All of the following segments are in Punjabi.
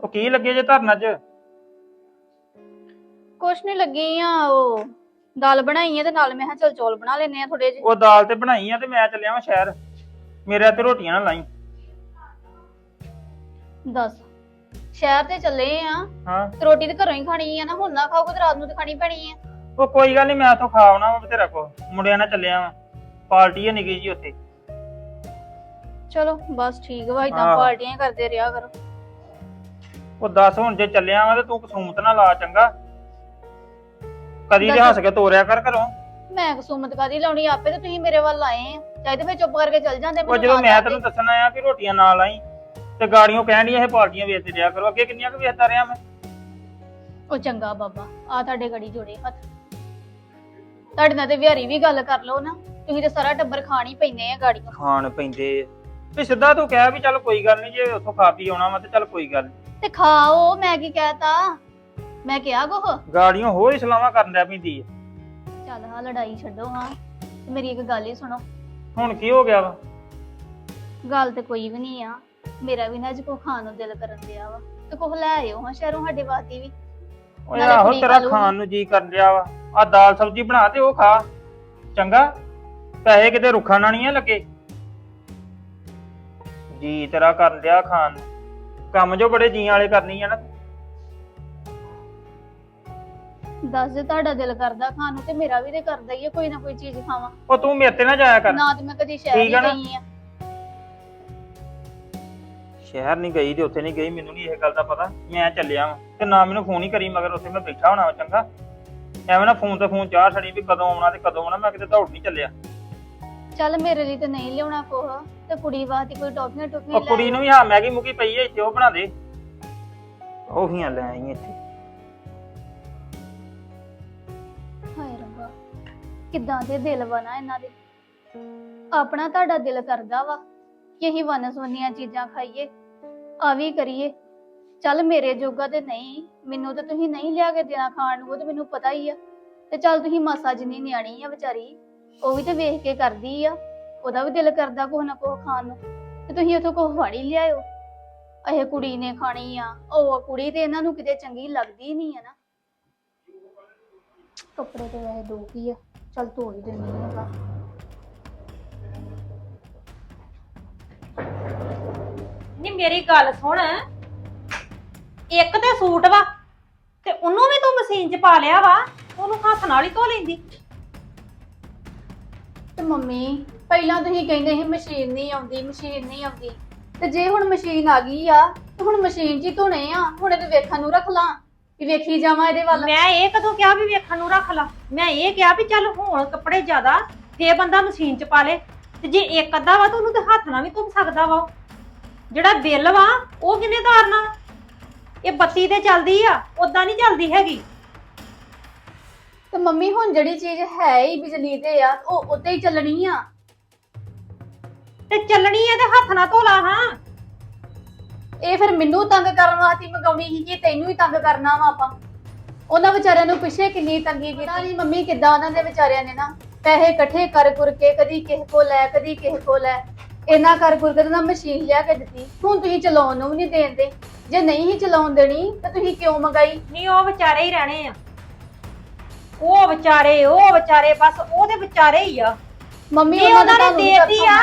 ਉਹ ਕੀ ਲੱਗੇ ਜੇ ਧਰਨਾ ਚ? ਕੁਛ ਨਹੀਂ ਲੱਗੀ ਆ ਉਹ ਦਾਲ ਬਣਾਈ ਆ ਤੇ ਨਾਲ ਮੈਂ ਕਿਹਾ ਚਲ ਚੌਲ ਬਣਾ ਲੈਨੇ ਆ ਥੋੜੇ ਜਿਹੇ। ਉਹ ਦਾਲ ਤੇ ਬਣਾਈ ਆ ਤੇ ਮੈਂ ਚੱਲਿਆ ਵਾਂ ਸ਼ਹਿਰ। ਮੇਰੇ ਤੇ ਰੋਟੀਆਂ ਨਾ ਲਾਈ। ਦੱਸ ਸ਼ਹਿਰ ਤੇ ਚੱਲੇ ਆ ਹਾਂ। ਤੇ ਰੋਟੀ ਤੇ ਘਰੋਂ ਹੀ ਖਾਣੀ ਆ ਨਾ ਹੁਣ ਨਾ ਖਾਓਗੇ ਤੇ ਰਾਤ ਨੂੰ ਤੇ ਖਾਣੀ ਪੈਣੀ ਆ। ਉਹ ਕੋਈ ਗੱਲ ਨਹੀਂ ਮੈਂ ਉੱਥੋਂ ਖਾ ਆਉਣਾ ਵਾ ਬਥੇਰਾ ਕੋ ਮੁੰਡਿਆਂ ਨਾਲ ਚੱਲਿਆ ਵਾਂ। ਪਾਰਟੀ ਹੈ ਨਿੱਕੀ ਜੀ ਉੱਥੇ। ਚਲੋ ਬਸ ਠੀਕ ਵਾ ਇਦਾਂ ਆਹੋ। ਪਾਰਟੀਆਂ ਹੀ ਕਰਦੇ ਰਿਹਾ ਕਰੋ। ਉਹ ਦੱਸ ਹੁਣ ਜੇ ਚੱਲਿਆ ਵਾਂ ਤੇ ਤੂੰ ਕਸੂਮਤ ਨਾ ਲਾ ਚੰਗਾ। ਕਦੀ ਤੇ ਦੱਸ। ਹੱਸ ਕੇ ਤੋਰਿਆ ਕਰ ਘਰੋਂ। ਮੈਂ ਕਸੂਮਤ ਕਾਦੀ ਲਾਉਣੀ ਆਪੇ ਤੇ ਤੁਸੀਂ ਮੇਰੇ ਵੱਲ ਆਏ ਆ। ਚਾਹੇ ਤੇ ਫੇਰ ਚੁੱਪ ਕਰਕੇ ਚੱਲ ਜਾਂਦੇ ਉਹ ਜਦੋਂ ਮੈਂ। ਤੈਨੂੰ ਦੱਸਣ ਆਇਆ ਕਿ ਰੋਟੀਆਂ ਨਾਲ ਆਈ ਤੇ ਗਾੜੀਆਂ ਕਹਿਣ ਦੀਆਂ ਇਹ ਪਾਰਟੀਆਂ ਵੇਚਦੇ ਰਿਹਾ ਕਰੋ। ਅੱਗੇ ਕਿੰਨੀਆਂ ਕੁ ਵੇਚਦਾ ਰਿਹਾ ਮੈਂ? ਉਹ ਚੰਗਾ ਬਾਬਾ ਆ ਤੁਹਾਡੇ ਗੜੀ ਜੋੜੇ ਹੱਥ। ਤੁਹਾਡੇ ਨਾਲ ਤੇ ਵਿਹਾਰੀ ਵੀ ਗੱਲ ਕਰ ਲਓ ਨਾ। ਤੁਸੀਂ ਤੇ ਸਾਰਾ ਟੱਬਰ ਖਾਣ ਹੀ ਪੈਂਦੇ ਆ ਗਾੜੀਆਂ। ਖਾਣ ਪੈਂਦੇ ਤੇ ਸਿੱਧਾ ਤੂੰ ਕਹਿ ਵੀ ਚੱਲ ਕੋਈ ਗੱਲ ਨਹੀਂ ਜੇ ਉੱਥੋਂ ਖਾ ਪੀ ਆਉਣਾ ਵਾ ਤੇ ਚੱਲ ਕੋਈ ਗੱਲ ਨੀ। ਤੇ ਖਾਓ ਮੈਂ ਕੀ ਕਹਿਤਾ? ਮੈਂ ਕਿਹਾ ਕੋਹ ਗਾੜੀਆਂ ਹੋਰ ਹੀ ਸਲਾਹਾਂ ਕਰਨ ਲੱਗ ਪੈਂਦੀ ਹੈ ਚੱਲ ਹਾਂ ਲੜਾਈ ਛੱਡੋ ਹਾਂ। ਤੇ ਮੇਰੀ ਇੱਕ ਗੱਲ ਹੀ ਸੁਣੋ। ਹੁਣ ਕੀ ਹੋ ਗਿਆ ਵਾ? ਗੱਲ ਤੇ ਕੋਈ ਵੀ ਨਹੀਂ ਆ। ਮੇਰਾ ਵੀ ਨਾ ਅੱਜ ਕੋ ਖਾਣ ਨੂੰ ਦਿਲ ਕਰਨ ਦਿਆ ਵਾ। ਤੇ ਕੋਹ ਲੈ ਆਇਓ ਹਾਂ ਸ਼ਹਿਰੋਂ ਸਾਡੇ ਵਾਸਤੇ ਵੀ। ਓਏ ਨਾਲੇ ਆਹੋ ਤੇਰਾ। ਖਾਣ ਨੂੰ ਜੀ ਕਰਨ ਡਿਆ ਵਾ। ਆ ਦਾਲ ਸਬਜ਼ੀ ਬਣਾ ਤੇ ਉਹ ਖਾ। ਚੰਗਾ? ਪੈਸੇ ਕਿਤੇ ਰੁੱਖਾਂ ਨਾ ਨਹੀਂ ਆ ਲੱਗੇ? ਜੀ ਤੇਰਾ ਕਰਨ ਡਿਆ ਖਾਣ ਨੂੰ। ਕੰਮ ਜੋ ਬੜੇ ਜੀਆਂ ਵਾਲੇ ਕਰਨੀ ਆ ਨਾ। ਦੱਸ ਜੇ ਤੁਹਾਡਾ ਦਿਲ ਕਰਦਾ ਖਾਣ ਨੂੰ ਤੇ ਮੇਰਾ ਵੀ ਤੇ ਕਰਦਾ ਹੀ ਆ ਕੋਈ ਨਾ ਕੋਈ ਚੀਜ਼ ਖਾਵਾਂ। ਉਹ ਤੂੰ ਮੇਰੇ ਤੇ ਨਾ ਜਾਇਆ ਕਰ। ਨਾ ਤੇ ਮੈਂ ਕਦੀ ਸ਼ਹਿਰ ਠੀਕ ਆ ਨਾ? ਨਹੀਂ ਗਈ ਆ। ਸ਼ਹਿਰ ਨਹੀਂ ਗਈ ਤੇ ਉੱਥੇ ਨਹੀਂ ਗਈ ਮੈਨੂੰ ਨਹੀਂ ਇਹ ਗੱਲ ਦਾ ਪਤਾ। ਮੈਂ ਚੱਲਿਆ ਵਾਂ ਤੇ ਨਾ ਮੈਨੂੰ ਫੋਨ ਹੀ ਕਰੀ ਮਗਰ ਉੱਥੇ ਮੈਂ ਬੈਠਾ ਹੋਣਾ ਵਾ ਚੰਗਾ। ਐਵੇਂ ਨਾ ਫੋਨ ਤੇ ਫੋਨ ਚਾਹ ਛੜੀ ਵੀ ਕਦੋਂ ਆਉਣਾ ਤੇ ਕਦੋਂ ਆਉਣਾ ਮੈਂ ਕਿਤੇ ਦੌੜ ਨਹੀਂ ਚੱਲਿਆ। ਚੱਲ ਮੇਰੇ ਲਈ ਤੇ ਨਹੀਂ ਲਿਆਉਣਾ ਕੋਹ। ਤੇ ਕੁੜੀ ਵਾਸਤੇ ਕੋਈ ਟੌਫੀਆਂ ਟੁਫੀਆਂ ਉਹ ਕੁੜੀ ਨੂੰ ਵੀ ਹਾਂ ਮੈਗੀ ਮੁਗੀ ਪਈ ਐ ਇੱਥੇ ਉਹ ਬਣਾ ਦੇ। ਉਹੀਆਂ ਲੈ ਆਈ ਇੱਥੇ। ਹਾਏ ਰੱਬਾ ਕਿੱਦਾਂ ਦੇ ਦਿਲ ਨਾ ਇਹਨਾਂ ਦੇ। ਆਪਣਾ ਤੁਹਾਡਾ ਦਿਲ ਕਰਦਾ ਵਾ ਕਿ ਅਸੀਂ ਵਨਸਵੰਨੀਆਂ ਚੀਜ਼ਾਂ ਖਾਈਏ ਆ ਵੀ ਕਰੀਏ। ਚੱਲ ਮੇਰੇ ਜੋਗਾ ਤੇ ਨਹੀਂ ਮੈਨੂੰ ਤਾਂ ਤੁਸੀਂ ਨਹੀਂ ਲਿਆ ਕੇ ਦੇਣਾ ਖਾਣ ਨੂੰ ਉਹ ਤੇ ਮੈਨੂੰ ਪਤਾ ਹੀ ਆ। ਤੇ ਚੱਲ ਤੁਸੀਂ ਮਾਸਾ ਜਿੰਨੀ ਨਿਆਣੀ ਆ ਵਿਚਾਰੀ ਉਹ ਵੀ ਤੇ ਵੇਖ ਕੇ ਕਰਦੀ ਆ। ਉਹਦਾ ਵੀ ਦਿਲ ਕਰਦਾ ਕੋਹ ਨਾ ਕੋਹ ਖਾਣ ਨੂੰ। ਤੇ ਤੁਸੀਂ ਉਥੋਂ ਕੋਹ ਫਾੜੀ ਲਿਆਇਓ। ਇਹ ਕੁੜੀ ਨੇ ਖਾਣੀ ਆ ਉਹ ਕੁੜੀ ਤੇ ਇਹਨਾਂ ਨੂੰ ਕਿਤੇ ਚੰਗੀ ਲੱਗਦੀ ਨਹੀਂ ਆ ਨਾ। ਕੱਪੜੇ ਤੇ ਵੈਸੇ ਦੋ ਕੀ ਆ ਚੱਲ ਧੋ ਹੀ ਦਿੰਦੀ ਆ ਨੀ ਮੇਰੀ ਗੱਲ ਸੁਣ। ਇੱਕ ਤੇ ਸੂਟ ਵਾ ਤੇ ਉਹਨੂੰ ਵੀ ਤੂੰ ਮਸ਼ੀਨ 'ਚ ਪਾ ਲਿਆ ਵਾ ਉਹਨੂੰ ਹੱਥ ਨਾਲ ਹੀ ਧੋ ਲੈਂਦੀ। ਤੇ ਮੰਮੀ ਪਹਿਲਾਂ ਤੁਸੀਂ ਕਹਿੰਦੇ ਸੀ ਮਸ਼ੀਨ ਨਹੀਂ ਆਉਂਦੀ ਮਸ਼ੀਨ ਨਹੀਂ ਆਉਂਦੀ। ਤੇ ਜੇ ਹੁਣ ਮਸ਼ੀਨ ਆ ਗਈ ਆ ਤੇ ਹੁਣ ਮਸ਼ੀਨ 'ਚ ਹੀ ਧੋਣੇ ਆ ਹੁਣ ਇਹਦੇ ਵੇਖਣ ਨੂੰ ਰੱਖ ਲਾਂ ਵੀ ਵੇਖੀ ਜਾਵਾਂ ਇਹਦੇ ਵੱਲ। ਮੈਂ ਇਹ ਕਦੋਂ ਕਿਹਾ ਵੀ ਵੇਖਣ ਨੂੰ ਰੱਖ ਲਾ? ਮੈਂ ਇਹ ਕਿਹਾ ਵੀ ਚੱਲ ਹੋਣ ਕੱਪੜੇ ਜ਼ਿਆਦਾ ਫੇ ਬੰਦਾ ਮਸ਼ੀਨ 'ਚ ਪਾ ਲੇ। ਤੇ ਜੇ ਇੱਕ ਅੱਧਾ ਵਾ ਤਾਂ ਉਹਨੂੰ ਤੇ ਹੱਥ ਨਾਲ ਵੀ ਧੋ ਸਕਦਾ ਵਾ ਉਹ। ਜਿਹੜਾ ਬਿੱਲ ਵਾ ਉਹ ਕਿੰਨੇ ਧਾਰਨਾ? ਇਹ ਬੱਤੀ ਤੇ ਚੱਲਦੀ ਆ ਉਦਾਂ ਨਹੀਂ ਚੱਲਦੀ ਹੈਗੀ। ਤੇ ਮੰਮੀ ਹੁਣ ਜਿਹੜੀ ਚੀਜ਼ ਹੈ ਹੀ ਬਿਜਲੀ ਤੇ ਆ ਉਹ ਉੱਤੇ ਹੀ ਚੱਲਣੀ ਆ। ਤੇ ਚੱਲਣੀ ਆ ਤੇ ਹੱਥ ਨਾਲ ਧੋ ਲਾ ਹਾਂ। ਇਹ ਫਿਰ ਮੈਨੂੰ ਤੰਗ ਕਰਨ ਵਾਸਤੇ ਮੰਗਾਉਣੀ ਸੀ ਕਿ ਤੈਨੂੰ ਹੀ ਤੰਗ ਕਰਨਾ ਵਾ ਆਪਾਂ। ਉਹਨਾਂ ਵਿਚਾਰਿਆਂ ਨੂੰ ਪਿੱਛੇ ਕਿੰਨੀ ਤੰਗੀ ਕੀਤੀ। ਨਹੀਂ ਮੰਮੀ ਕਿੱਦਾਂ ਉਹਨਾਂ ਦੇ ਵਿਚਾਰਿਆਂ ਨੇ ਨਾ ਪੈਸੇ ਇਕੱਠੇ ਕਰ ਕਰ ਕੇ ਕਦੀ ਕਿਸੇ ਕੋ ਲੈ ਕਦੀ ਕਿਸੇ ਕੋ ਲੈ। ਇੰਨਾ ਕਰ ਕਰ ਕੇ ਤਾਂ ਮਸ਼ੀਨ ਲਿਆ ਕੇ ਦਿੱਤੀ। ਹੁਣ ਤੁਸੀਂ ਚਲਾਉਣ ਨੂੰ ਵੀ ਨਹੀਂ ਦੇਂਦੇ ਜੇ ਨਹੀਂ ਹੀ ਚਲਾਉਣ ਦੇਣੀ ਤਾਂ ਤੁਸੀਂ ਕਿਉਂ ਮੰਗਾਈ? ਨਹੀਂ ਉਹ ਵਿਚਾਰੇ ਹੀ ਰਹਿਣੇ ਆ। ਉਹ ਵਿਚਾਰੇ ਉਹ ਵਿਚਾਰੇ ਬਸ ਉਹਦੇ ਵਿਚਾਰੇ ਹੀ ਆ। ਮੰਮੀ ਉਹਨਾਂ ਨੇ ਦੇਤੀ ਆ।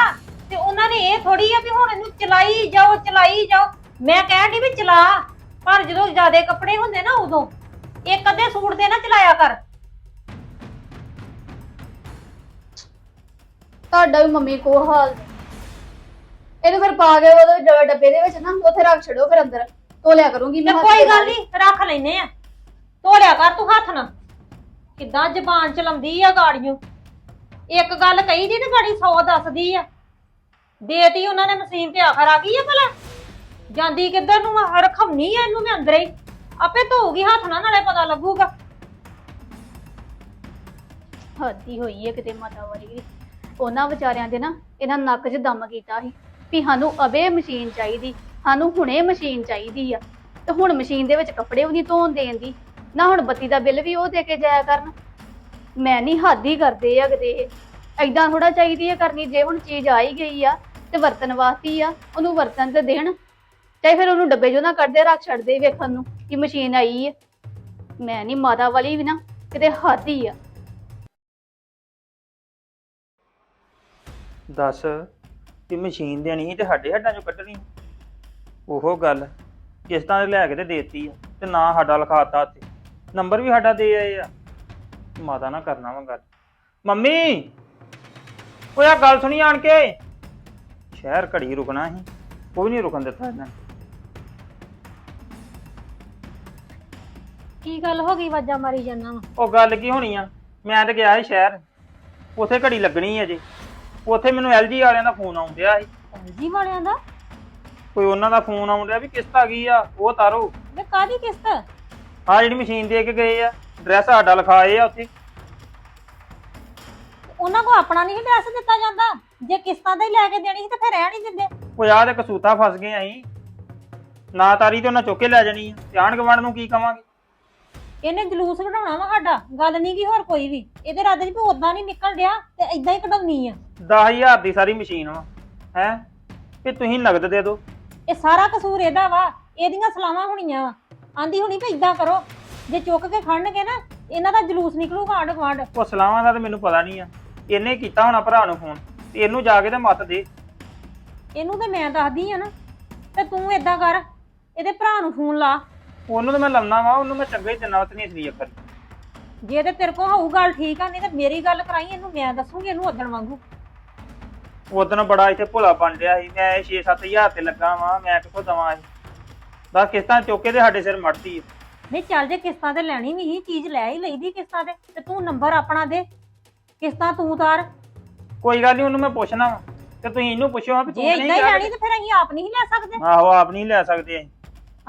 ਤੇ ਉਹਨਾਂ ਨੇ ਇਹ ਥੋੜੀ ਆ ਵੀ ਹੁਣ ਇਹਨੂੰ ਚਲਾਈ ਜਾਓ ਚਲਾਈ ਜਾਓ। ਮੈਂ ਕਹਿਣ ਦੀ ਵੀ ਚਲਾ ਪਰ ਜਦੋਂ ਜ਼ਿਆਦੇ ਕੱਪੜੇ ਹੁੰਦੇ ਨਾ ਉਦੋਂ ਇੱਕ ਅੱਧੇ ਸੂਟ ਦੇ ਨਾ ਚਲਾਇਆ ਕਰ। ਤੁਹਾਡਾ ਵੀ ਮੰਮੀ ਕੋ ਹਾਲ ਨੇ। ਇਹਨੂੰ ਫਿਰ ਪਾ ਕੇ ਉਹਦੇ ਡ- ਡੱਬੇ ਦੇ ਵਿੱਚ ਨਾ ਉੱਥੇ ਰੱਖ ਛੱਡੋ ਫਿਰ ਅੰਦਰ। ਧੋ ਲਿਆ ਕਰੂੰਗੀ ਤੇ ਮੈਂ ਹੱਥ ਕੋਈ ਦੇ ਗੱਲ ਨਾਲ। ਨਹੀਂ ਰੱਖ ਲੈਨੇ ਆ। ਧੋ ਲਿਆ ਕਰ ਤੂੰ ਹੱਥ ਨਾਲ। ਕਿੱਦਾਂ ਜ਼ਬਾਨ ਚਲਾਉਂਦੀ ਆ ਗਾੜੀਆਂ ਇੱਕ ਗੱਲ ਕਹੀ ਦੀ ਤੇ ਗਾੜੀ 100 ਦੱਸਦੀ ਆ। ਦੇਤੀ ਉਹਨਾਂ ਨੇ ਮਸ਼ੀਨ ਤੇ ਆਖਰ ਆ ਗਈ ਆ ਭਲਾ? ਜਾਂਦੀ ਕਿੱਧਰ ਨੂੰ ਆ? ਰਖਮਨੀ ਆ ਇਹਨੂੰ ਮੈਂ ਅੰਦਰ ਹੀ। ਆਪੇ ਧੋਊਗੀ, ਹੱਥ ਨਾਲ ਨਾਲੇ ਪਤਾ ਲੱਗੂਗਾ। ਹੱਦੀ ਹੋਈ ਹੈ ਕਿਤੇ ਮਾਤਾ ਵਾਲੀ ਵੀ ਉਹਨਾਂ ਵਿਚਾਰਿਆਂ ਦੇ ਨਾ ਇਹਨਾਂ ਨੱਕ 'ਚ ਦਮ ਕੀਤਾ ਸੀ ਵੀ ਸਾਨੂੰ ਅਬੇ ਮਸ਼ੀਨ ਚਾਹੀਦੀ, ਸਾਨੂੰ ਹੁਣੇ ਮਸ਼ੀਨ ਚਾਹੀਦੀ ਆ। ਤੇ ਹੁਣ ਮਸ਼ੀਨ ਦੇ ਵਿੱਚ ਕੱਪੜੇ ਵੀ ਨਹੀਂ ਧੋਣ ਦੇਣ ਦੀ, ਨਾ ਹੁਣ ਬੱਤੀ ਦਾ ਬਿੱਲ ਵੀ ਉਹ ਦੇ ਕੇ ਜਾਇਆ ਕਰਨ। ਮੈਂ ਨਹੀਂ ਹੱਦ ਹੀ ਕਰਦੇ ਆ ਕਿਤੇ ਇਹ। ਐਦਾਂ ਥੋੜਾ ਚਾਹੀਦੀ ਹੈ ਕਰਨੀ, ਜੇ ਹੁਣ ਚੀਜ਼ ਆ ਹੀ ਗਈ ਆ ਤੇ ਵਰਤਨ ਵਾਸਤੇ ਆ, ਉਹਨੂੰ ਵਰਤਨ ਤੇ ਦੇਣ। ਚਾਹੇ ਫਿਰ ਉਹਨੂੰ ਡੱਬੇ ਚੋਂ ਨਾ ਕੱਢਦੇ ਰੱਖ ਛੱਡਦੇ ਵੇਖਣ ਨੂੰ ਕਿ ਮਸ਼ੀਨ ਆਈ ਹੈ ਮੈਂ ਨਹੀਂ ਮਾਤਾ ਵਾਲੀ ਵੀ ਨਾ, ਕਿਤੇ ਹੱਦ ਹੀ ਆ। ਦੱਸ, ਕਿ ਮਸ਼ੀਨ ਦੇਣੀ ਸੀ ਤੇ ਸਾਡੇ ਹੱਡਾਂ ਚੋਂ ਕੱਢਣੀ ਉਹੋ ਗੱਲ, ਕਿਸ਼ਤਾਂ ਦੇ ਲੈ ਕੇ ਤੇ ਦੇਤੀ ਆ, ਤੇ ਨਾ ਸਾਡਾ ਲਿਖਾਤਾ ਉੱਤੇ ਨੰਬਰ ਵੀ ਸਾਡਾ ਦੇ ਆਏ ਆ। ਮਾਤਾ ਨਾ ਕਰਨਾ ਵਾ ਗੱਲ। ਮੰਮੀ, ਓਏ ਆ ਗੱਲ ਸੁਣੀ ਆਣ ਕੇ। ਸ਼ਹਿਰ ਘੜੀ ਰੁਕਣਾ ਸੀ। ਕੋਈ ਨਹੀਂ ਰੁਕਣ ਦਿੱਤਾ ਇਹਨਾਂ ਨੇ। ਕੀ ਗੱਲ ਹੋ ਗਈ? ਵਾਜਾ ਮਾਰੀ ਜਾਂਦਾ ਵਾ। ਉਹ ਗੱਲ ਕੀ ਹੋਣੀ ਆ? ਮੈਂ ਤੇ ਗਿਆ ਸੀ ਸ਼ਹਿਰ। ਉਥੇ ਘੜੀ ਲੱਗਣੀ ਹੈ ਜੀ। ਉਥੇ ਮੈਨੂੰ ਐਲਜੀ ਵਾਲਿਆਂ ਦਾ ਫੋਨ ਆਉਂਦਿਆ ਸੀ। ਜੀ ਵਾਲਿਆਂ ਦਾ? ਕੋਈ ਉਹਨਾਂ ਦਾ ਫੋਨ ਆਉਂਦਿਆ ਵੀ ਕਿਸ਼ਤ ਆ ਗਈ ਆ ਉਹ ਤਾਰੋ। ਵੇ ਕਾਦੀ ਕਿਸ਼ਤ? ਆ ਜਿਹੜੀ ਮਸ਼ੀਨ ਦੇ ਕੇ ਗਏ ਆ ਐਡਰੈਸ ਸਾਡਾ ਲਿਖਾਏ ਆ ਉੱਥੇ। ਉਹਨਾਂ ਕੋ ਆਪਣਾ ਨਹੀਂ ਐਡਰੈਸ ਦਿੱਤਾ ਜਾਂਦਾ। ਜੇ ਕਿਸ਼ਤਾਂ ਦਾ ਹੀ ਲੈ ਕੇ ਦੇਣੀ ਸੀ ਤੇ ਫਿਰ ਰਹਿਣ ਹੀ ਦਿੰਦੇ। ਉਹ ਯਾਰ ਤੇ ਕਸੂਤਾ ਫਸ ਗਏ ਅਸੀਂ। ਨਾ ਤਾਰੀ ਤੇ ਉਹਨਾਂ ਚੁੱਕ ਕੇ ਲੈ ਜਾਣੀ ਆ। ਤੇ ਗੁਆਂਢ ਨੂੰ ਕੀ ਕਵਾਂਗੇ? ਇਹਨੇ ਜਲੂਸ ਕਢਾਉਣਾ ਵਾ ਸਾਡਾ। ਗੱਲ ਨਹੀਂ ਕੀ ਹੋਰ ਕੋਈ ਵੀ। ਇਹਦੇ ਰਾਦੇ ਚ ਵੀ ਉਦਾਂ ਨਹੀਂ ਨਿਕਲ ਡਿਆ ਤੇ ਇਦਾਂ ਹੀ ਕਢਾਉਣੀ ਆ। 10000 ਦੀ ਸਾਰੀ ਮਸ਼ੀਨ ਵਾ ਹੈ? ਵੀ ਤੁਸੀਂ ਨਗਦ ਦੇ ਦਿਓ। ਇਹ ਸਾਰਾ ਕਸੂਰ ਇਹਦਾ ਵਾ। ਇਹਦੀਆਂ ਸਲਾਹਾਂ ਹੋਣੀਆਂ ਵਾ। ਆਂਦੀ ਹੁਣੀ ਵੀ ਇਦਾਂ ਕਰੋ। ਜੇ ਚੁੱਕ ਕੇ ਖੜਨਗੇ ਨਾ ਇਹਨਾਂ ਦਾ ਜਲੂਸ ਨਿਕਲੂਗਾ ਆਂਢ ਗੁਆਂਢ। ਉਹ ਸਲਾਹਾਂ ਦਾ ਤੇ ਮੈਨੂੰ ਪਤਾ ਨਹੀਂ ਆ। ਇਹਨੇ ਕੀਤਾ ਹੋਣਾ ਭਰਾ ਨੂੰ ਫੋਨ ਤੇ ਇਹਨੂੰ ਜਾ ਕੇ ਤੇ ਮੱਤ ਦੇ। ਇਹਨੂੰ ਤੇ ਮੈਂ ਦੱਸਦੀ ਆ ਨਾ ਤੇ ਤੂੰ ਏਦਾਂ ਕਰ ਇਹਦੇ ਭਰਾ ਨੂੰ ਫੋਨ ਲਾ। ਉਹਨੂੰ ਤਾਂ ਮੈਂ ਲਾਉਣਾ ਵਾ ਉਹਨੂੰ ਮੈਂ ਚੰਗਾ ਹੀ ਦਿਨਾ ਤੇ ਨਹੀਂ ਅਸਲੀ ਅੱਖਰ। ਜੇ ਤੇ ਤੇਰੇ ਕੋ ਹੋਊ ਗੱਲ ਠੀਕ ਆ ਨਹੀਂ ਤੇ ਮੇਰੀ ਗੱਲ ਕਰਾਈ ਇਹਨੂੰ ਮੈਂ ਦੱਸੂਗੀ ਇਹਨੂੰ ਉਦਣ ਵਾਂਗੂ। ਉਦੋਂ ਬੜਾ ਇੱਥੇ ਭੁਲਾ ਬਣ ਰਿਹਾ ਸੀ ਮੈਂ 6-7000 ਤੇ ਲੱਗਾ ਵਾਂ ਮੈਂ ਕਿੱਥੋਂ ਦਵਾਂ ਇਹ? ਬਸ ਕਿਸ਼ਤਾਂ ਚੁੱਕੇ ਤੇ ਸਾਡੇ ਸਿਰ ਮੜਦੀ ਨਹੀਂ ਚੱਲ ਜੇ ਕਿਸ਼ਤਾਂ ਤੇ ਲੈਣੀ ਵੀ ਸੀ ਚੀਜ਼ ਲੈ ਹੀ ਲਈਦੀ ਕਿਸ਼ਤਾਂ ਤੇ ਤੇ ਤੂੰ ਨੰਬਰ ਆਪਣਾ ਦੇ। ਕਿਸ਼ਤਾਂ ਤੂੰ ਤਾਰ ਕੋਈ ਗੱਲ ਨਹੀਂ ਉਹਨੂੰ ਮੈਂ ਪੁੱਛਣਾ ਵਾ। ਤੇ ਤੁਸੀਂ ਇਹਨੂੰ ਪੁੱਛੋ ਵੀ ਤੂੰ ਜੇ ਨਹੀਂ ਇਦਾਂ ਹੀ ਲੈਣੀ ਤੇ ਫਿਰ ਅਸੀਂ ਆਪ ਨਹੀਂ ਲੈ ਸਕਦੇ। ਆਹੋ ਆਪ ਨਹੀਂ ਲੈ ਸਕਦੇ ਅਸੀਂ।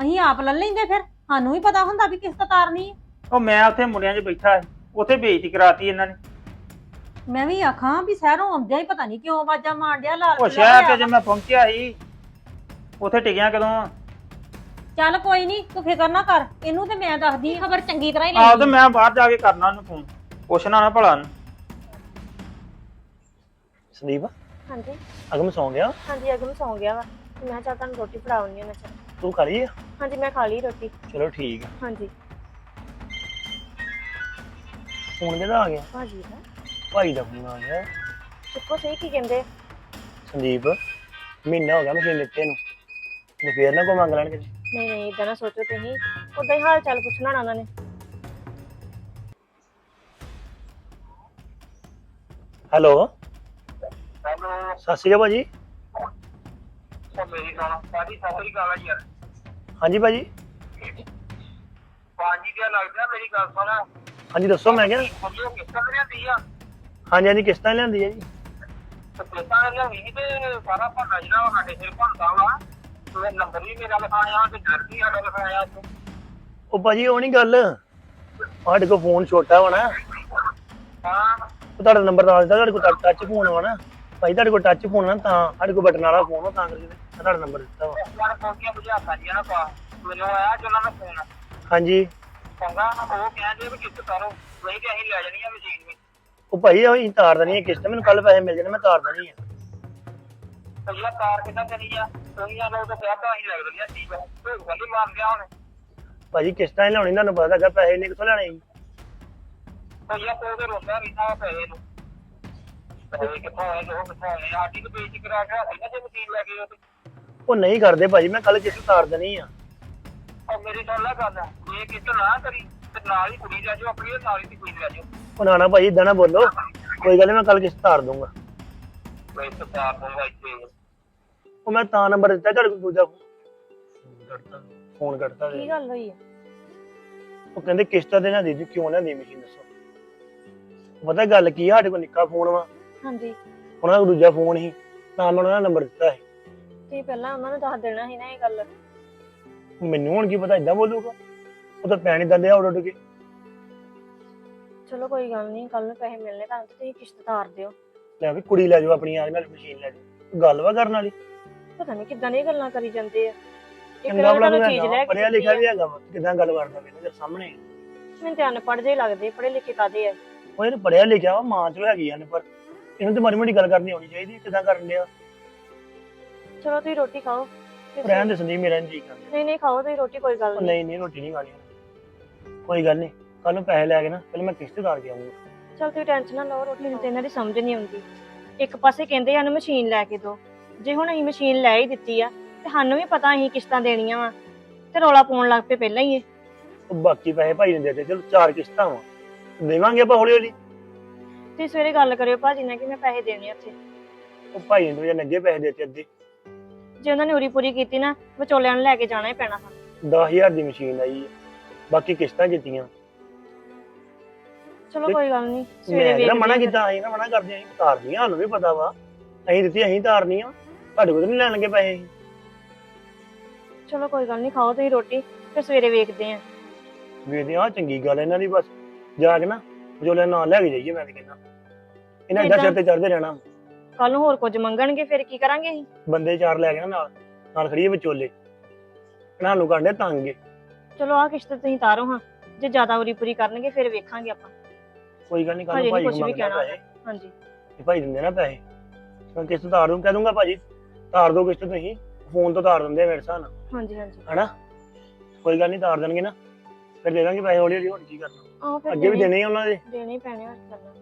ਅਸੀਂ ਆਪ ਲੈ ਲੈਂਦੇ ਫਿਰ। ਸਾਨੂੰ ਵੀ ਪਤਾ ਹੁੰਦਾ ਵੀ ਕਿਸ਼ਤ ਤਾਰਨੀ ਹੈ। ਉਹ ਮੈਂ ਉੱਥੇ ਮੁੰਡਿਆਂ 'ਚ ਬੈਠਾ ਸੀ ਉੱਥੇ ਬੇਇੱਜ਼ਤੀ ਕਰਾਤੀ ਇਹਨਾਂ ਨੇ। ਮੈਂ ਵੀ ਆਖਾਂ ਵੀ ਸ਼ਹਿਰੋਂ ਆਉਂਦਿਆਂ ਹੀ ਪਤਾ ਨਹੀਂ ਕਿਉਂ ਆਵਾਜ਼ਾਂ ਮਾਰ ਡਿਆ ਲਾਲ ਉਹ ਕਿਲ੍ਹਾ ਸ਼ਹਿਰ ਹੋਇਆ ਤੇ ਜੇ ਮੈਂ ਪਹੁੰਚਿਆ ਸੀ ਉੱਥੇ ਟਿਕਿਆ ਕਦੋਂ ਆ? ਚੱਲ ਕੋਈ ਨਹੀਂ ਤੂੰ ਫਿਕਰ ਨਾ ਕਰ। ਇਹਨੂੰ ਤੇ ਮੈਂ ਦੱਸਦੀ ਖਬਰ ਚੰਗੀ ਤਰ੍ਹਾਂ ਹੀ ਆਹ ਤੇ ਲੈਣੀ ਮੈਂ ਬਾਹਰ ਜਾ ਕੇ ਕਰਨਾ ਉਹਨੂੰ ਫੋਨ। ਪੁੱਛਣਾ ਨਾ ਭਲਾ ਨੂੰ ਸੰਦੀਪ ਹਾਂਜੀ। ਅਗਮ ਸੌਂ ਗਿਆ? ਹਾਂਜੀ ਅਗਮ ਸੌਂ ਗਿਆ ਵਾ। ਤੇ ਮੈਂ ਚਾਹ ਤੁਹਾਨੂੰ ਰੋਟੀ ਫੜਾਉਣੀ ਆ ਨਚਾ ਤੂੰ ਖਾ ਲਈ ਆ? ਹਾਂਜੀ ਮੈਂ ਖਾ ਲਈ ਰੋਟੀ। ਚਲੋ ਠੀਕ ਆ। ਹਾਂਜੀ। ਫੋਨ ਕਿਹਦਾ ਆ ਗਿਆ? ਭਾਜੀ ਦਾ। ਭਾਈ ਦਾ ਫੋਨ ਆ ਗਿਆ। ਚੁੱਕੋ ਸਹੀ ਕੀ ਕਹਿੰਦੇ? ਆ? ਸੰਦੀਪ ਮਹੀਨਾ ਹੋ ਗਿਆ ਮਸ਼ੀਨ ਲਿੱਤੇ ਨੂੰ। ਤੇ ਫੇਰ ਨਾ ਕੋ ਮੰਗ ਲੈਣਗੇ ਨਹੀਂ ਨਹੀਂ ਇਦਾਂ ਨਾ ਸੋਚੋ ਤੁਸੀਂ। ਉਦਾਂ ਹੀ ਹਾਲ ਚਾਲ ਪੁੱਛਣਾ ਨਾ ਉਹਨਾਂ ਨੇ। ਹੈਲੋ? ਹੈਲੋ। ਸਤਿ ਸ਼੍ਰੀ ਅਕਾਲ ਭਾਜੀ। ਉਹ ਮੇਰੀ ਗੱਲ ਸਾਡੀ ਸਾਰੀ ਗੱਲ ਆ ਯਾਰ। ਹਾਂਜੀ ਭਾਜੀ। ਬਾਜੀ ਦਾ ਲੱਗਦਾ ਮੇਰੀ ਗੱਲ ਸੁਣ? ਹਾਂਜੀ ਦੱਸੋ ਮੈਂ ਕਿਹਾ ਉਹ ਕਿਸ਼ਤਾਂ ਲਿਆਂਦੀ ਆ। ਹਾਂਜੀ ਹਾਂਜੀ ਕਿਸ਼ਤਾਂ ਲਿਆਂਦੀ ਹੈ ਜੀ। ਤੇ ਕਿਸ਼ਤਾਂ ਲਿਆਂਦੀ ਤੇ ਸਾਰਾ ਭਾਂਡਾ ਜਿਹੜਾ ਉਹ ਸਾਡੇ ਸਿਰ ਭੰਦਾ ਵਾ। ਤੇ ਨੰਬਰ ਵੀ ਮੇਰਾ ਲਿਖਾਇਆ ਤੇ ਡਰ ਵੀ ਸਾਡਾ ਲਿਖਾਇਆ ਤੂੰ ਉਹ ਭਾਜੀ ਉਹ ਨਹੀਂ ਗੱਲ। ਸਾਡੇ ਕੋਲ ਫੋਨ ਛੋਟਾ ਨਾ। ਹਾਂ। ਉਹ ਤੁਹਾਡਾ ਨੰਬਰ ਨਾਲ ਦਿੱਤਾ ਤੁਹਾਡੇ ਕੋਲ ਟੱਚ ਫੋਨ ਨਾ। ਭਾਈ ਤੁਹਾਡੇ ਕੋਲ ਟੱਚ ਫੋਨ ਨਾ ਤਾਂ ਸਾਡੇ ਕੋਲ ਬਟਨ ਵਾਲਾ ਫੋਨ ਵਾ ਤਾਂ ਕਰਕੇ ਮੈਂ ਤੁਹਾਡਾ ਨੰਬਰ ਦਿੱਤਾ ਵਾ। ਯਾਰ ਫੋਕੀਆਂ ਬੁਝਾਤਾ ਜੀ ਨਾ ਪਾ। ਮੈਨੂੰ ਆਇਆ ਜੋ ਉਹਨਾਂ ਦਾ ਫੋਨ ਹਾਂਜੀ। ਚੰਗਾ ਉਹ ਕਹਿੰਦੇ ਵੀ ਕਿਸ਼ਤ ਕਰੋ। ਨਹੀਂ ਕਿ ਅਸੀਂ ਲੈ ਜਾਣੀ ਆ ਮਸ਼ੀਨ ਵੀ। ਉਹ ਭਾਈ ਉਹ ਤਾਰ ਦੇਣੀ ਹੈ ਕਿਸ਼ਤ ਮੈਨੂੰ ਕੱਲ ਪੈਸੇ ਮਿਲ ਜਾਣੇ ਮੈਂ ਤਾਰ ਦੇਣੀ ਹੈ ਤੇ ਜਿਹੜਾ ਕਾਰ ਕਿੱਦਾਂ ਕਰੀ ਆ? ਤੁਸੀਂ ਆ ਲੋਕ ਕਿਹਾ ਤਾਂ ਅਸੀਂ ਲੱਗ ਲਿਆ ਠੀਕ ਆ। ਉਹ ਗੱਲ ਮਾਰ ਗਿਆ ਹੁਣ ਭਾਜੀ ਕਿਸ਼ਤਾਂ ਹੀ ਲਾਉਣੀ ਤੁਹਾਨੂੰ ਪਤਾ ਲੱਗਾ ਪੈਸੇ ਨੇ ਕਿੱਥੋਂ ਲੈਣੇ ਜੀ ਇਹ ਕੋਈ ਰੋਂਦਾ ਰਹਿੰਦਾ ਪੈਸੇ ਨੂੰ। ਪੈਸੇ ਕਿੱਥੋਂ ਆਏ ਜੋ ਕਿੱਥੋਂ ਆਏ? ਆਡੀ ਨੂੰ ਬੇਇੱਜ਼ਤੀ ਕਰਾ ਕੇ ਹੱਥੀ ਨਾ ਜੇ ਮਸ਼ੀਨ ਲੈ ਗਏ ਉਹ ਨਹੀਂ ਕਰਦੇ ਭਾਜੀ ਮੈਂ ਕੱਲ ਕਿਸ਼ਤ ਤਾਰ ਦੇਣੀ ਆ। ਉਹ ਮੇਰੀ ਸੁਣ ਲੈ ਗੱਲ ਜੇ ਕਿਸ਼ਤ ਨਾ ਕਰੀ ਤੇ ਨਾਲ ਹੀ ਕੁੜੀ ਲੈ ਜਾਓ ਆਪਣੀ ਤੇ ਨਾਲ ਹੀ ਦੀ ਕੁੜੀ ਲੈ ਜਾਓ। ਉਹ ਨਾ ਨਾ ਭਾਜੀ ਇਦਾਂ ਨਾ ਬੋਲੋ। ਕੋਈ ਗੱਲ ਨੀ ਮੈਂ ਕੱਲ ਕਿਸ਼ਤ ਤਾਰ ਦੂੰਗਾ ਮੈਂ ਸਰਕਾਰ ਦੂੰਗਾ ਇੱਥੇ। ਉਹ ਮੈਂ ਤਾਂ ਨੰਬਰ ਦਿੱਤਾ ਤੁਹਾਡੇ ਕੋਲ ਦੂਜਾ ਫੋਨ। ਕੱਟਤਾ ਕੀ ਗੱਲ ਹੋਈ ਆ? ਉਹ ਕਹਿੰਦੇ ਕਿਸ਼ਤਾਂ ਦੇ ਨਾ ਦੇ ਦਿਓ ਕਿਉਂ ਲੈਂਦੀ ਮਸ਼ੀਨ ਦੱਸੋ। ਪਤਾ ਗੱਲ ਕੀ ਆ ਸਾਡੇ ਕੋਲ ਨਿੱਕਾ ਫੋਨ ਵਾ। ਹਾਂਜੀ। ਉਹਨਾਂ ਕੋਲ ਦੂਜਾ ਫੋਨ ਸੀ ਤਾਂ ਮੈਂ ਉਹਨਾਂ ਦਾ ਨੰਬਰ ਦਿੱਤਾ ਸੀ। ਤੁਸੀਂ ਪਹਿਲਾਂ ਉਹਨਾਂ ਨੂੰ ਦੱਸ ਦੇਣਾ ਸੀ ਨਾ ਇਹ ਗੱਲ? ਮੈਨੂੰ ਹੁਣ ਕੀ ਪਤਾ ਇਦਾਂ ਬੋਲੂਗਾ? ਉਹ ਤਾਂ ਪੈਣ ਇਦਾਂ ਦੇ ਉੱਡ ਉੱਡ ਕੇ। ਚਲੋ ਕੋਈ ਗੱਲ ਨਹੀਂ ਕੱਲ ਨੂੰ ਪੈਸੇ ਮਿਲਨੇ ਤੇ ਤੁਸੀਂ ਕਿਸ਼ਤ ਤਾਰ ਦਿਓ। ਲੈ ਵੀ ਕੁੜੀ ਲੈ ਜਾਓ ਆਪਣੀ ਆ ਨਾਲ ਮਸ਼ੀਨ ਲੈ ਜਾਓ। ਗੱਲ ਵਾ ਕਰਨ ਵਾਲੀ। ਪਤਾ ਨਹੀਂ ਕਿੱਦਾਂ ਦੀਆਂ ਗੱਲਾਂ ਕਰੀ ਜਾਂਦੇ ਆ। ਇੱਕ ਚੰਗਾ ਬੜਾ ਤੁਹਾਨੂੰ ਚੀਜ਼ ਲੈ ਕੇ ਪੜਿਆ ਲਿਖਿਆ ਵੀ ਹੈਗਾ ਵਾ ਕਿਦਾਂ ਗੱਲ ਕਰਦਾ ਵੇ ਮੇਰੇ ਸਾਹਮਣੇ। ਆ। ਮੈਨੂੰ ਤੇ ਅਨਪੜ੍ਹ ਜਿਹੇ ਲੱਗਦੇ ਪੜ੍ਹੇ ਲਿਖੇ ਕਾਦੇ ਆ? ਉਹ ਇਹਨੂੰ ਪੜਿਆ ਲਿਖਿਆ ਵਾ ਮਾਂ ਚ ਹੈਗੀ ਆ ਨੇ ਪਰ ਇਹਨੂੰ ਤੇ ਮਾੜੀ ਮੋਟੀ ਗੱਲ ਕਰਨੀ ਆਉਣੀ ਚਾਹੀਦੀ ਕਿਦਾਂ ਕਰਨ ਡਿਆ? ਚਲੋ ਤੁਸੀਂ ਰੋਟੀ ਖਾਓ। ਫਿਰ ਰਹਿਣ ਦੇ ਸੰਦੀਪ ਮੇਰਾ ਨਹੀਂ ਜੀ ਕਰਦਾ। ਨਹੀਂ ਨਹੀਂ ਖਾਓ ਤੁਸੀਂ ਰੋਟੀ ਕੋਈ ਗੱਲ ਉਹ ਨਹੀਂ ਨਹੀਂ ਨਹੀਂ ਰੋਟੀ ਨਹੀਂ ਖਾਣੀ। ਕੋਈ ਗੱਲ ਨਹੀਂ ਕੱਲ ਨੂੰ ਪੈਸੇ ਲੈ ਕੇ ਨਾ ਪਹਿਲਾਂ ਮੈਂ ਕਿਸ਼ਤ ਉਤਾਰ ਕੇ ਆਉਂਗਾ ਚਲ ਤੁਸੀਂ ਟੈਨਸ਼ਨ ਨਾ ਲਓ ਰੋਟੀ ਨੂੰ ਤੇ ਇਹਨਾਂ ਦੀ ਸਮਝ ਨਹੀਂ ਆਉਂਦੀ। ਇੱਕ ਪਾਸੇ ਕਹਿੰਦੇ ਹਨ ਮਸ਼ੀਨ ਲੈ ਕੇ ਦਿਓ। ਜੇ ਹੁਣ ਅਸੀਂ ਮਸ਼ੀਨ ਲੈ ਹੀ ਦਿੱਤੀ ਆ ਤੇ ਸਾਨੂੰ ਵੀ ਪਤਾ ਅਸੀਂ ਕਿਸ਼ਤਾਂ ਦੇਣੀਆਂ ਵਾ। ਤੇ ਰੌਲਾ ਪਾਉਣ ਲੱਗ ਪਏ ਪਹਿਲਾਂ ਹੀ ਇਹ। ਬਾਕੀ ਪੈਸੇ ਭਾਈ ਨੇ ਦੇ ਦਿੱਤੇ ਚਲੋ ਚਾਰ ਕਿਸ਼ਤਾਂ ਵਾ। ਦੇਵਾਂਗੇ ਆਪਾਂ ਹੌਲੀ ਹੌਲੀ ਤੁਸੀਂ ਸਵੇਰੇ ਗੱਲ ਕਰਿਓ ਭਾਜੀ ਨਾਲ ਕਿ ਮੈਂ ਪੈਸੇ ਦੇਣੇ ਆ ਉੱਥੇ। ਉਹ ਭਾਈ ਨੇ ਤਾਂ ਅੱਗੇ ਪੈਸੇ ਦਿੱਤੇ ਅੱਧੇ। ਜੇ ਉਹਨਾਂ ਨੇ ਉਰੀ ਪੂਰੀ ਕੀਤੀ ਨਾ ਵਿਚੋਲਿਆਂ ਨੂੰ ਲੈ ਕੇ ਜਾਣਾ ਹੀ ਪੈਣਾ ਸਾਨੂੰ 10000 ਦੀ ਮਸ਼ੀਨ ਆਈ ਹੈ ਬਾਕੀ ਕਿਸ਼ਤਾਂ ਕੀਤੀਆਂ। ਚਲੋ ਕੋਈ ਗੱਲ ਨਹੀਂ ਸਵੇਰੇ ਮੈਂ ਮਨਾ ਕੀਤਾ ਅਸੀਂ ਨਾ ਮਨਾ ਕਰਦੇ ਅਸੀਂ ਤਾਰਨੀਆਂ ਸਾਨੂੰ ਵੀ ਪਤਾ ਵਾ। ਅਸੀਂ ਦਿੱਤੀ ਅਸੀਂ ਤਾਰਨੀਆਂ ਤੁਹਾਡੇ ਕੋਲ ਤਾਂ ਨਹੀਂ ਲੈਣਗੇ ਪੈਸੇ ਅਸੀਂ। ਚਲੋ ਕੋਈ ਗੱਲ ਨਹੀਂ ਖਾਓ ਤੁਸੀਂ ਰੋਟੀ ਫਿਰ ਸਵੇਰੇ ਵੇਖਦੇ ਆਂ ਵੇਖਦੇ ਆ ਚੰਗੀ ਗੱਲ ਇਹਨਾਂ ਦੀ ਬਸ। ਜਾ ਕੇ ਨਾ ਵਿਚੋਲੇ ਨਾਲ ਲੈ ਕੇ ਜਾਈਏ ਮੈਂ ਤਾਂ ਕਹਿੰਦਾ। ਇਹਨਾਂ ਏਦਾਂ ਸਿਰ ਤੇ ਚੜਦੇ ਰਹਿਣਾ। ਕੱਲ ਨੂੰ ਹੋਰ ਕੁਝ ਮੰਗਣਗੇ ਫਿਰ ਕੀ ਕਰਾਂਗੇ ਅਸੀਂ? ਬੰਦੇ ਚਾਰ ਲੈ ਨਾ ਨਾਲ ਨਾਲ ਖੜੀਏ ਵਿਚੋਲੇ। ਇਹਨਾਂ ਨੂੰ ਕਾਂਡੇ ਤੰਗੇ। ਚਲੋ ਆਹ ਕਿਸ਼ਤ ਤੁਸੀਂ ਤਾਰੋ ਹਾਂ। ਜੇ ਜ਼ਿਆਦਾ ਉਰੀ ਪੂਰੀ ਕਰਨਗੇ ਫਿਰ ਵੇਖਾਂਗੇ ਆਪਾਂ। ਕੋਈ ਗੱਲ ਨਹੀਂ ਕੱਲ ਹਜੇ ਭਾਈ ਨੀ ਨੂੰ ਮੰਗਣਾ ਹਾਂਜੀ। ਤੇ ਭਾਈ ਦਿੰਦੇ ਨਾ ਪੈਸੇ। ਮੈਂ ਕਿਸ਼ਤ ਤਾਰ ਦੂੰ ਕਹਿ ਦੂੰਗਾ ਭਾਜੀ ਤਾਰ ਦੋ ਕਿਸ਼ਤ ਤੁਸੀਂ। ਫੋਨ ਤੋਂ ਤਾਰ ਦਿੰਦੇ ਆ ਮੇਰੇ ਹਿਸਾਬ ਨਾਲ। ਹਾਂਜੀ ਹਾਂਜੀ। ਹਨਾ? ਕੋਈ ਗੱਲ ਨਹੀਂ ਤਾਰ ਦੇਣਗੇ ਨਾ। ਫਿਰ ਦੇ ਦਾਂਗੇ ਪੈਸੇ ਹੌਲੀ ਹੌਲੀ ਹੁਣ ਕੀ ਕਰਨਾ? ਆਹ ਫਿਰ ਅੱਗੇ ਵੀ ਦੇਣੇ- ਆ ਉਹਨਾਂ ਦੇ? ਦੇਣੇ ਹੀ ਪੈਣੇ ਹੋਰ ਕਰਨਾ।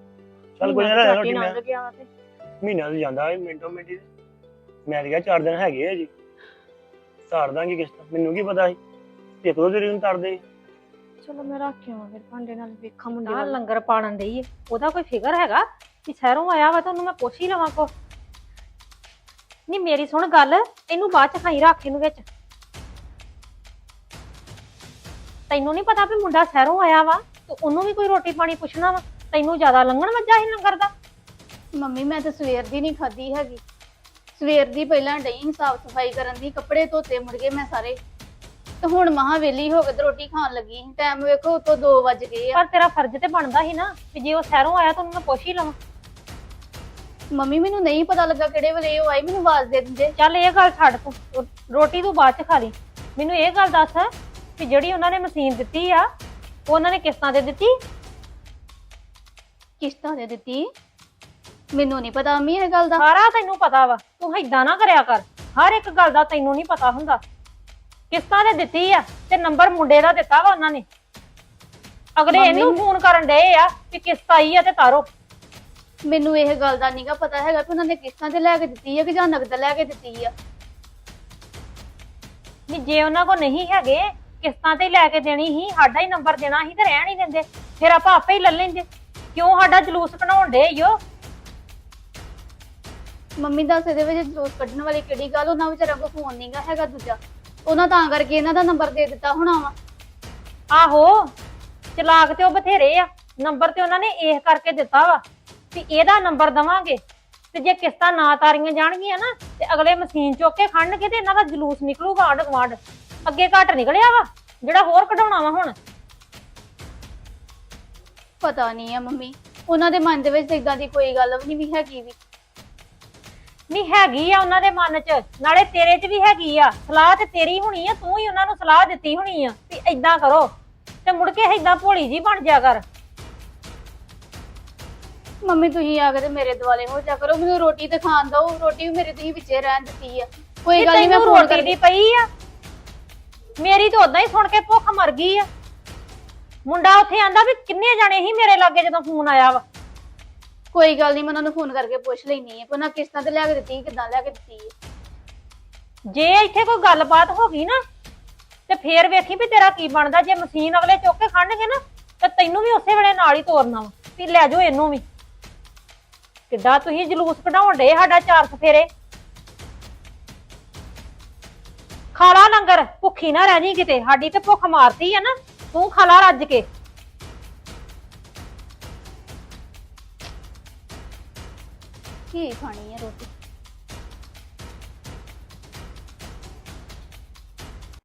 ਚੱਲ ਕੋਈ ਨਾ ਰੋਟੀ ਹੀ ਮੈਂ ਲੰਘ ਗਿਆ ਵਾ ਤੇ। ਮਹੀਨਾ ਤੋਂ ਜਾਂਦਾ ਇਹ ਮਿੰਟੋ ਮਿੰਟੀ ਮੈਂ ਤਾਂ ਕਿਹਾ ਚਾਰ ਦਿਨ ਹੈਗੇ ਆ ਜੀ ਤਾਰ ਦਾਂਗੇ ਕਿਸ਼ਤ ਮੈਨੂੰ ਕੀ ਪਤਾ ਸੀ? ਇੱਕ ਦੋ ਦਿਨ ਨੂੰ ਤਾਰਦੇ ਚਲੋ ਮੈਂ ਰੱਖ ਆਵਾਂ ਫਿਰ ਭਾਂਡੇ ਨਾਲ ਵੇਖਾਂ ਮੁੰਡੇ ਵੱਲ ਲੰਗਰ ਪਾਣਨ ਡਈ ਏ। ਉਹਦਾ ਕੋਈ ਫਿਕਰ ਹੈਗਾ ਕਿ ਸ਼ਹਿਰੋਂ ਆਇਆ ਵਾ ਤਾਂ ਉਹਨੂੰ ਮੈਂ ਪੁੱਛ ਹੀ ਲਵਾਂ ਕੋ। ਨਹੀਂ ਮੇਰੀ ਸੁਣ ਗੱਲ ਇਹਨੂੰ ਬਾਅਦ ਚ ਖਾਈ ਰੱਖ ਇਹਨੂੰ ਵਿੱਚ। ਤੈਨੂੰ ਨਹੀਂ ਪਤਾ ਵੀ ਮੁੰਡਾ ਸ਼ਹਿਰੋਂ ਆਇਆ ਵਾ ਤੇ ਉਹਨੂੰ ਵੀ ਕੋਈ ਰੋਟੀ ਪਾਣੀ ਪੁੱਛਣਾ ਵਾ? ਤੈਨੂੰ ਜ਼ਿਆਦਾ ਲੰਘਣ ਵੱਜਾ ਸੀ ਲੰਗਰ ਦਾ? ਮੰਮੀ ਮੈਂ ਤਾਂ ਸਵੇਰ ਦੀ ਨਹੀਂ ਖਾਧੀ ਹੈਗੀ। ਸਵੇਰ ਦੀ ਪਹਿਲਾਂ ਡਈ ਸਾਫ਼ ਸਫ਼ਾਈ ਕਰਨ ਦੀ ਕੱਪੜੇ ਧੋਤੇ ਮੁੜ ਗਏ ਮੈਂ ਸਾਰੇ। ਤੇ ਹੁਣ ਮਹਾ ਵੇਲੀ ਹੋ ਕੇ ਤੇ ਰੋਟੀ ਖਾਣ ਲੱਗੀ ਟਾਈਮ ਵੇਖੋ ਉਤੋਂ 2 ਵੱਜ ਗਏ ਆ। ਪਰ ਤੇਰਾ ਫਰਜ਼ ਤੇ ਬਣਦਾ ਸੀ ਨਾ ਕਿ ਜੇ ਉਹ ਸ਼ਹਿਰੋਂ ਆਇਆ ਤਾਂ ਉਹਨੂੰ ਮੈਂ ਪੁੱਛ ਹੀ ਲਵਾਂ। ਮੰਮੀ ਮੈਨੂੰ ਨਹੀਂ ਪਤਾ ਲੱਗਾ ਕਿਹੜੇ ਵੇਲੇ ਉਹ ਆਈ ਮੈਨੂੰ ਆਵਾਜ਼ ਦੇ ਦਿੰਦੇ। ਚੱਲ ਇਹ ਗੱਲ ਛੱਡ ਤੂੰ ਰੋਟੀ ਤੂੰ ਬਾਅਦ ਚ ਖਾ ਲਈ। ਮੈਨੂੰ ਇਹ ਗੱਲ ਦੱਸ ਕਿ ਜਿਹੜੀ ਉਹਨਾਂ ਨੇ ਮਸ਼ੀਨ ਦਿੱਤੀ ਆ ਉਹ ਉਹਨਾਂ ਨੇ ਕਿਸ਼ਤਾਂ ਤੇ ਦਿੱਤੀ? ਕਿਸ਼ਤਾਂ ਦੇ ਦਿੱਤੀ? ਮੈਨੂੰ ਨਹੀਂ ਪਤਾ ਮੰਮੀ ਇਹ ਗੱਲ ਦਾ। ਸਾਰਾ ਤੈਨੂੰ ਪਤਾ ਵਾ। ਤੂੰ ਏਦਾਂ ਨਾ ਕਰਿਆ ਕਰ। ਹਰ ਇੱਕ ਗੱਲ ਦਾ ਤੈਨੂੰ ਨਹੀਂ ਪਤਾ ਹੁੰਦਾ। ਕਿਸ਼ਤਾਂ ਤੇ ਦਿੱਤੀ ਆ ਤੇ ਨੰਬਰ ਮੁੰਡੇ ਦਾ ਦਿੱਤਾ ਵਾ ਉਹਨਾਂ ਨੇ। ਅਗਲੇ ਮੰਮੀ ਇਹਨੂੰ ਫੋਨ ਕਰਨ ਡਏ ਆ ਕਿ ਕਿਸ਼ਤ ਆਈ ਆ ਤੇ ਤਾਰੋ। ਮੈਨੂੰ ਇਹ ਗੱਲ ਦਾ ਨਹੀਂਗਾ ਪਤਾ ਹੈਗਾ ਕਿ ਉਹਨਾਂ ਨੇ ਕਿਸ਼ਤਾਂ ਤੇ ਲੈ ਕੇ ਦਿੱਤੀ ਹੈ ਕਿ ਜਾਂ ਨਗਦ ਲੈ ਕੇ ਦਿੱਤੀ ਆ। ਨਹੀਂ ਜੇ ਉਹਨਾਂ ਕੋ ਨਹੀਂ ਹੈਗੇ ਕਿਸ਼ਤਾਂ ਤੇ ਹੀ ਲੈ ਕੇ ਦੇਣੀ ਸੀ ਸਾਡਾ ਹੀ ਨੰਬਰ ਦੇਣਾ ਸੀ ਤੇ ਰਹਿਣ ਹੀ ਦਿੰਦੇ। ਫਿਰ ਆਪਾਂ ਆਪੇ ਹੀ ਲੈ ਲੈਂਦੇ। ਕਿਉਂ ਸਾਡਾ ਜਲੂਸ ਕਢਾਉਣ ਡੇ ਈਓ ਮੰਮੀ ਦੱਸ ਇਹਦੇ ਵਿੱਚ ਜੋਸ ਕੱਢਣ ਵਾਲੀ ਕਿਹੜੀ ਗੱਲ? ਉਹਨਾਂ ਵਿਚਾਰਾ ਕੋ ਫੋਨ ਨਹੀਂਗਾ ਹੈਗਾ ਦੂਜਾ। ਉਹਨਾਂ ਤਾਂ ਕਰਕੇ ਇਹਨਾਂ ਦਾ ਨੰਬਰ ਦੇ ਦਿੱਤਾ ਹੋਣਾ ਵਾ। ਆਹੋ ਚਲਾਕ ਤੇ ਉਹ ਬਥੇਰੇ ਆ। ਨੰਬਰ ਤੇ ਉਹਨਾਂ ਨੇ ਇਹ ਕਰਕੇ ਦਿੱਤਾ ਵਾ ਵੀ ਇਹਦਾ ਨੰਬਰ ਦਵਾਂਗੇ। ਤੇ ਜੇ ਕਿਸ਼ਤਾਂ ਨਾ ਤਾਰੀਆਂ ਜਾਣਗੀਆਂ ਨਾ ਤੇ ਅਗਲੇ ਮਸ਼ੀਨ ਚੁੱਕ ਕੇ ਖੜਨਗੇ ਤੇ ਇਹਨਾਂ ਦਾ ਜਲੂਸ ਨਿਕਲੂਗਾ ਆਂਢ ਗੁਆਂਢ ਅੱਗੇ ਘੱਟ ਨਿਕਲਿਆ ਵਾ ਜਿਹੜਾ ਹੋਰ ਕਢਾਉਣਾ ਵਾ ਹੁਣ। ਪਤਾ ਨਹੀਂ ਆ ਮੰਮੀ ਉਹਨਾਂ ਦੇ ਮਨ ਦੇ ਵਿੱਚ ਇਦਾਂ ਦੀ ਕੋਈ ਗੱਲ ਵੀ ਨਹੀਂ ਵੀ ਹੈਗੀ ਵੀ। ਨਹੀਂ ਹੈਗੀ ਆ ਉਹਨਾਂ ਦੇ ਮਨ 'ਚ ਨਾਲੇ ਤੇਰੇ 'ਚ ਵੀ ਹੈਗੀ ਆ ਸਲਾਹ ਤੇ ਤੇਰੀ ਹੋਣੀ ਆ ਤੂੰ ਹੀ ਉਹਨਾਂ ਨੂੰ ਸਲਾਹ ਦਿੱਤੀ ਹੋਣੀ ਆ ਵੀ ਏਦਾਂ ਕਰੋ ਤੇ ਮੁੜ ਕੇ ਏਦਾਂ ਭੋਲੀ ਜੀ ਬਣ ਜਾ ਕਰ। ਮੰਮੀ ਤੁਸੀਂ ਆ ਕੇ ਤੇ ਮੇਰੇ ਦੁਆਲੇ ਹੋ ਜਾ ਕਰੋ ਮੈਨੂੰ ਰੋਟੀ ਤੇ ਖਾਣ ਦਿਓ ਰੋਟੀ ਵੀ ਮੇਰੇ ਤੁਸੀਂ ਵਿੱਚੇ ਰਹਿਣ ਦਿੱਤੀ ਆ। ਕੋਈ ਗੱਲ ਨਹੀਂ ਮੈਂ ਫੋਨ ਕਰਦੀ ਦੀ ਪਈ ਆ ਮੇਰੀ ਤਾਂ ਉਦਾਂ ਹੀ ਸੁਣ ਕੇ ਭੁੱਖ ਮਰ ਗਈ ਆ। ਮੁੰਡਾ ਉੱਥੇ ਆਂਦਾ ਵੀ ਕਿੰਨੇ ਜਾਣੇ ਸੀ ਮੇਰੇ ਲਾਗੇ ਜਦੋਂ ਫੋਨ ਆਇਆ ਵਾ। ਕੋਈ ਗੱਲ ਨਹੀਂ ਮੈਂ ਉਹਨਾਂ ਨੂੰ ਫੋਨ ਕਰਕੇ ਪੁੱਛ ਲੈਣੀ ਹੈ ਉਹਨਾਂ ਕਿਸ਼ਤਾਂ ਤੇ ਲੈ ਕੇ ਦਿੱਤੀ ਕਿਦਾਂ ਲੈ ਕੇ ਦਿੱਤੀ ਹੈ। ਜੇ ਇੱਥੇ ਕੋਈ ਗੱਲਬਾਤ ਹੋ ਗਈ ਨਾ ਤੇ ਫੇਰ ਵੇਖੀ ਵੀ ਤੇਰਾ ਕੀ ਬਣਦਾ ਜੇ ਮਸ਼ੀਨ ਅਗਲੇ ਚੁੱਕ ਕੇ ਖੜਨਗੇ ਨਾ ਤੇ ਤੈਨੂੰ ਵੀ ਉਸੇ ਵੇਲੇ ਨਾਲ ਹੀ ਤੋਰਨਾ ਵਾ ਵੀ ਲੈ ਜਾਓ ਇਹਨੂੰ ਵੀ। ਕਿੱਦਾਂ ਤੁਸੀਂ ਜਲੂਸ ਕਢਾਉਣ ਡੇ ਸਾਡਾ ਚਾਰ ਸਫੇਰੇ। ਖਾਲਾ ਲੰਗਰ, ਭੁੱਖੀ ਨਾ ਰਹਿ ਜੀ ਕਿਤੇ। ਸਾਡੀ ਤੇ ਭੁੱਖ ਮਾਰਤੀ ਆ ਨਾ। ਤੂੰ ਖਾਲਾ ਰੱਜ ਕੇ। ਕੀ ਖਾਣੀ ਹੈ ਰੋਟੀ?